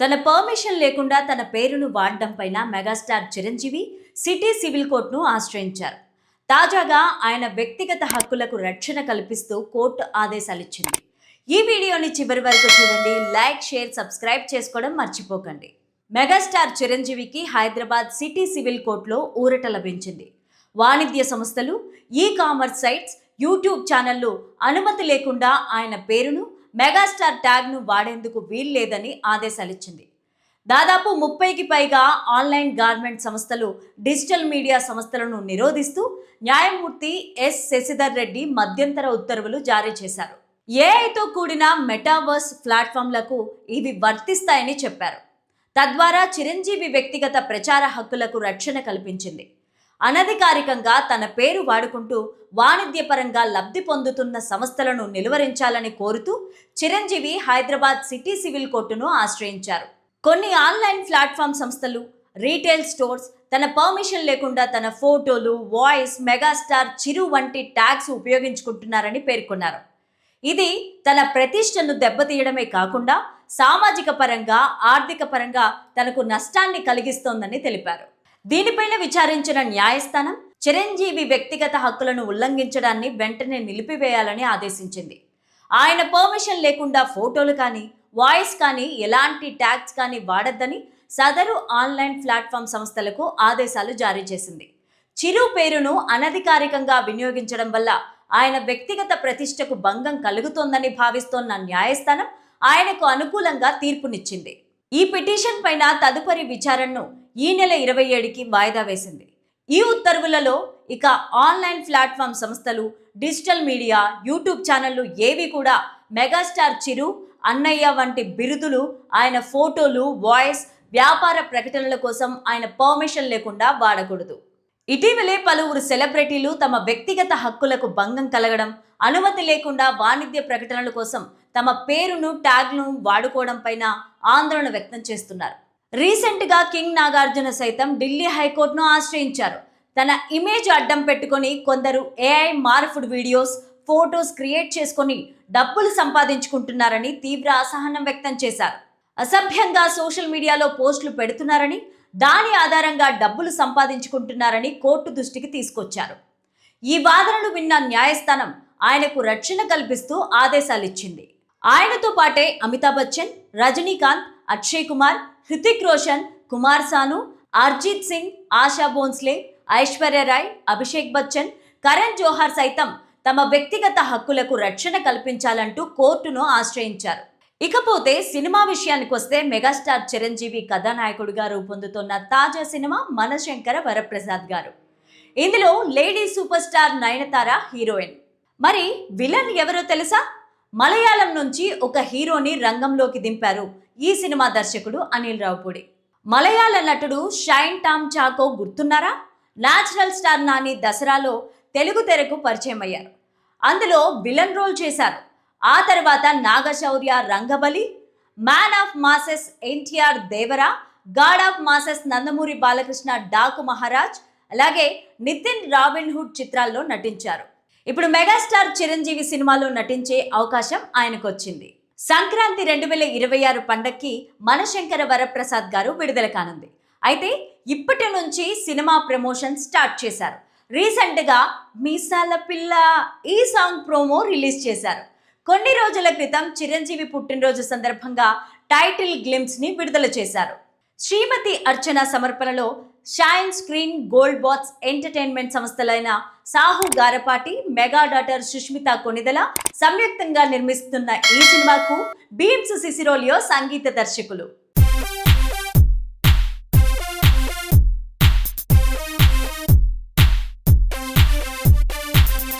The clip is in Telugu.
తన పర్మిషన్ లేకుండా తన పేరును వాడడం పైన మెగాస్టార్ చిరంజీవి సిటీ సివిల్ కోర్టును ఆశ్రయించారు. తాజాగా ఆయన వ్యక్తిగత హక్కులకు రక్షణ కల్పిస్తూ కోర్టు ఆదేశాలిచ్చింది. ఈ వీడియోని చివరి వరకు చూడండి. లైక్ షేర్ సబ్స్క్రైబ్ చేసుకోవడం మర్చిపోకండి. మెగాస్టార్ చిరంజీవికి హైదరాబాద్ సిటీ సివిల్ కోర్టులో ఊరట లభించింది. వాణిజ్య సంస్థలు ఈ కామర్స్ సైట్స్ యూట్యూబ్ ఛానళ్ళు అనుమతి లేకుండా ఆయన పేరును మెగాస్టార్ ట్యాగ్ను వాడేందుకు వీల్లేదని ఆదేశాలిచ్చింది. దాదాపు ముప్పైకి పైగా ఆన్లైన్ గార్మెంట్ సంస్థలు డిజిటల్ మీడియా సంస్థలను నిరోధిస్తూ న్యాయమూర్తి ఎస్. శశిధర్ రెడ్డి మధ్యంతర ఉత్తర్వులు జారీ చేశారు. ఏఐతో కూడిన మెటావర్స్ ప్లాట్ఫామ్లకు ఇవి వర్తిస్తాయని చెప్పారు. తద్వారా చిరంజీవి వ్యక్తిగత ప్రచార హక్కులకు రక్షణ కల్పించింది. అనధికారికంగా తన పేరు వాడుకుంటూ వాణిజ్యపరంగా లబ్ధి పొందుతున్న సంస్థలను నిలువరించాలని కోరుతూ చిరంజీవి హైదరాబాద్ సిటీ సివిల్ కోర్టును ఆశ్రయించారు. కొన్ని ఆన్లైన్ ప్లాట్ఫామ్ సంస్థలు రీటైల్ స్టోర్స్ తన పర్మిషన్ లేకుండా తన ఫోటోలు వాయిస్ మెగాస్టార్ చిరు వంటి ట్యాగ్స్ ఉపయోగించుకుంటున్నారని పేర్కొన్నారు. ఇది తన ప్రతిష్టను దెబ్బతీయడమే కాకుండా సామాజిక పరంగా ఆర్థిక పరంగా తనకు నష్టాన్ని కలిగిస్తోందని తెలిపారు. దీనిపైన విచారించిన న్యాయస్థానం చిరంజీవి వ్యక్తిగత హక్కులను ఉల్లంఘించడాన్ని వెంటనే నిలిపివేయాలని ఆదేశించింది. ఆయన పర్మిషన్ లేకుండా ఫోటోలు కానీ వాయిస్ కానీ ఎలాంటి ట్యాగ్స్ కానీ వాడద్దని సదరు ఆన్లైన్ ప్లాట్ఫామ్ సంస్థలకు ఆదేశాలు జారీ చేసింది. చిరు పేరును అనధికారికంగా వినియోగించడం వల్ల ఆయన వ్యక్తిగత ప్రతిష్టకు భంగం కలుగుతోందని భావిస్తోన్న న్యాయస్థానం ఆయనకు అనుకూలంగా తీర్పునిచ్చింది. ఈ పిటిషన్ పైన తదుపరి విచారణను ఈ నెల ఇరవై ఏడుకి వాయిదా వేసింది. ఈ ఉత్తర్వులలో ఇక ఆన్లైన్ ప్లాట్ఫామ్ సంస్థలు డిజిటల్ మీడియా యూట్యూబ్ ఛానళ్ళు ఏవి కూడా మెగాస్టార్ చిరు అన్నయ్య వంటి బిరుదులు ఆయన ఫోటోలు వాయిస్ వ్యాపార ప్రకటనల కోసం ఆయన పర్మిషన్ లేకుండా వాడకూడదు. ఇటీవలే పలువురు సెలబ్రిటీలు తమ వ్యక్తిగత హక్కులకు భంగం కలగడం అనుమతి లేకుండా వాణిజ్య ప్రకటనల కోసం తమ పేరును ట్యాగ్ను వాడుకోవడం పైన ఆందోళన వ్యక్తం చేస్తున్నారు. రీసెంట్గా కింగ్ నాగార్జున సైతం ఢిల్లీ హైకోర్టును ఆశ్రయించారు. తన ఇమేజ్ అడ్డం పెట్టుకొని కొందరు AI morphed videos photos create చేసుకొని డబ్బులు సంపాదించుకుంటున్నారని తీవ్ర అసహనం వ్యక్తం చేశారు. అసభ్యంగా సోషల్ మీడియాలో పోస్టులు పెడుతున్నారని దాని ఆధారంగా డబ్బులు సంపాదించుకుంటున్నారని కోర్టు దృష్టికి తీసుకొచ్చారు. ఈ వాదనలు విన్న న్యాయస్థానం ఆయనకు రక్షణ కల్పిస్తూ ఆదేశాలిచ్చింది. ఆయనతో పాటే అమితాబ్ బచ్చన్ రజనీకాంత్ అక్షయ్ కుమార్ హృతిక్ రోషన్ కుమార్ సాను అర్జిత్ సింగ్ ఆశా భోన్స్లే ఐశ్వర్య రాయ్ అభిషేక్ బచ్చన్ కరణ్ జోహార్ సైతం తమ వ్యక్తిగత హక్కులకు రక్షణ కల్పించాలంటూ కోర్టును ఆశ్రయించారు. ఇకపోతే సినిమా విషయానికి వస్తే మెగాస్టార్ చిరంజీవి కథానాయకుడిగా రూపొందుతున్న తాజా సినిమా మనశంకర వరప్రసాద్ గారు. ఇందులో lady super star Nayanthara heroine. మరి విలన్ ఎవరో తెలుసా? మలయాళం నుంచి ఒక హీరోని రంగంలోకి దింపారు ఈ సినిమా దర్శకుడు అనిల్ రావుపూడి. మలయాళ నటుడు షైన్ టామ్ చాకో గుర్తున్నారా? నేచురల్ స్టార్ నాని దసరాలో తెలుగు తెరకు పరిచయం అయ్యారు అందులో విలన్ రోల్ చేశారు. ఆ తర్వాత Nagashaurya Rangabali man of masses NTR Devara god of masses Nandamuri Balakrishna Daaku Maharaj అలాగే నితిన్ రాబిన్ హుడ్ చిత్రాల్లో నటించారు. ఇప్పుడు మెగాస్టార్ చిరంజీవి సినిమాలో నటించే అవకాశం ఆయనకు వచ్చింది సంక్రాంతి రెండు వేల ఇరవై ఆరు పండక్కి మనశంకర వరప్రసాద్ గారు విడుదల కానుంది. అయితే ఇప్పటి నుంచి సినిమా ప్రమోషన్ స్టార్ట్ చేశారు. రీసెంట్గా మీసాల పిల్ల ఈ సాంగ్ ప్రోమో రిలీజ్ చేశారు. కొన్ని రోజుల క్రితం చిరంజీవి పుట్టినరోజు సందర్భంగా టైటిల్ గ్లిమ్స్ని విడుదల చేశారు. శ్రీమతి అర్చన సమర్పణలో shine screen gold box entertainment సంస్థలైన Sahu Garapati mega daughter Sushmita Konidela సంయుక్తంగా నిర్మిస్తున్న ఈ సినిమాకు బీమ్స్ సిసిరోలియో సంగీత దర్శకులు.